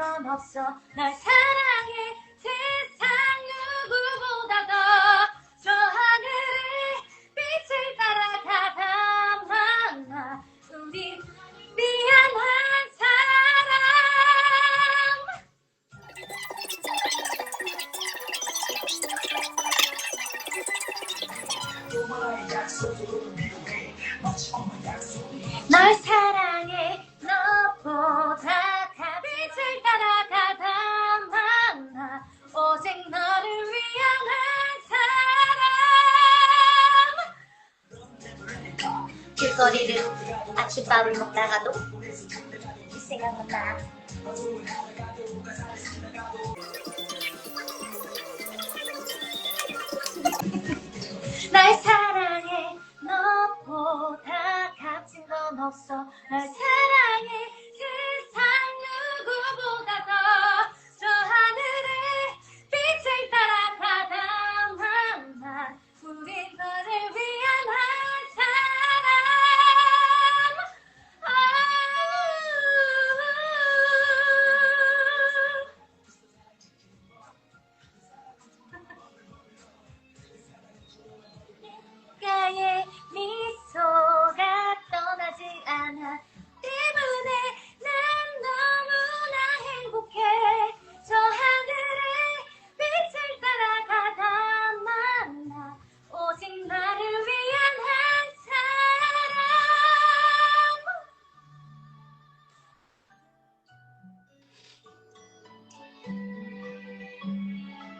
없어 날 사랑해. 세상 누구보다도 저 하늘의 빛을 따라가다 만나 우리 미안한 사람 널 사랑해 거리를 아침밥을 먹다가도? 나날 사랑해. 너보다 같은 건 없어. 날 Yeah.